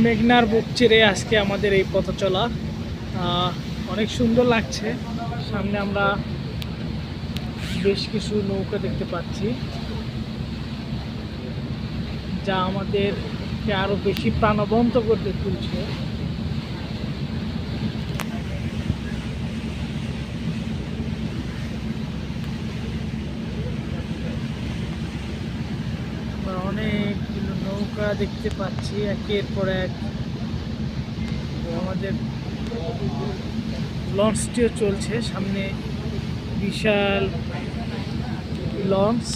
মেঘনার বুক চিরে আজকে আমাদের এই পথ চলা। অনেক সুন্দর লাগছে। সামনে আমরা বেশ কিছু নৌকা দেখতে পাচ্ছি, যা আমাদেরকে আরও বেশি প্রাণবন্ত করতে তুলছে আমরা নৌকা দেখতে পাচ্ছি একের পর এক আমাদের লঞ্চটিও চলছে। সামনে বিশাল লঞ্চ।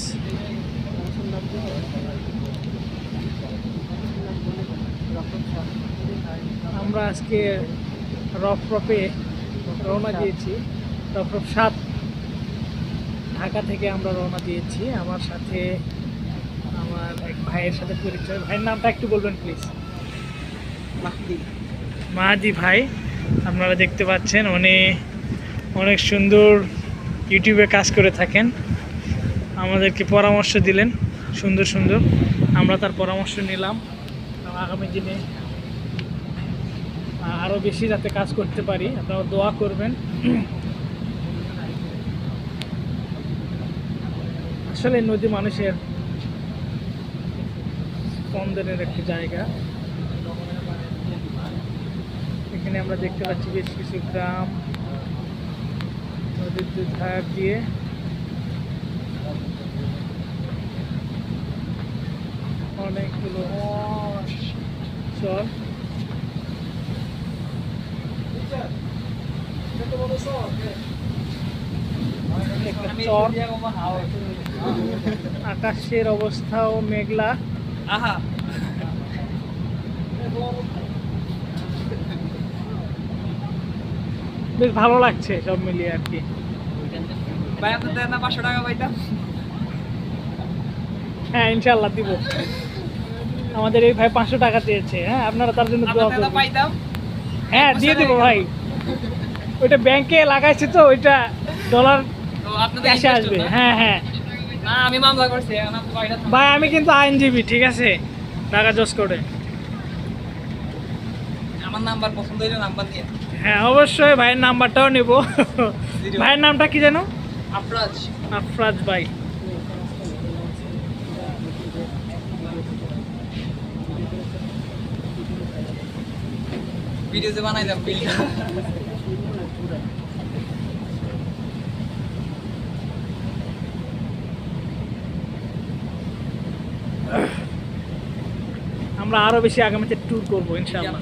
আমরা আজকে রফরফে রওনা দিয়েছি। রফরফ সাত ঢাকা থেকে আমরা রওনা দিয়েছি। আমার সাথে আমার ভাইয়ের সাথে পরিচয়। ভাইয়ের নামটা একটু বলবেন প্লিজ মাহাদি। ভাই আপনারা দেখতে পাচ্ছেন উনি অনেক সুন্দর ইউটিউবে কাজ করে থাকেন। আমাদেরকে পরামর্শ দিলেন সুন্দর সুন্দর। আমরা তার পরামর্শ নিলাম। আগামী দিনে আরও বেশি যাতে কাজ করতে পারি আপনারা দোয়া করবেন। আসলে নদী মানুষের স্পন্দনের একটি জায়গা। এখানে আমরা দেখতে পাচ্ছি বেশ কিছু গ্রাম, নদীর ধার দিয়ে। অনেকগুলো একটা আকাশের অবস্থাও মেঘলা। আহা বেশ ভালো লাগছে সব মিলিয়ে আর কি। ভাই আপনার দেন না পাঁচশো টাকা পাইতাম হ্যাঁ ইনশাল্লাহ দিব। আমাদের এই ভাই পাঁচশো টাকা চেয়েছে হ্যাঁ? আপনারা তার জন্য দোয়া করবেন। হ্যাঁ দিয়ে দেবো ভাই। ওইটা ব্যাংকে লাগাইছে তো ওইটা ডলার ক্যাশে আসবে। হ্যাঁ হ্যাঁ। আমি মামলা করছি ভাই আমি কিন্তু আইনজীবী ঠিক আছে? ঢাকা জজ করে আমার নাম্বার পছন্দ হইলে নাম্বার দিয়ে হ্যাঁ অবশ্যই ভাইয়ের নাম্বারটাও নেব। ভাইয়ের নামটা কি জানো আফরাজ। আফরাজ ভাই। ভিডিও বানাই দাম আমরা আরও বেশি আগামীতে ট্যুর করব ইনশাআল্লাহ।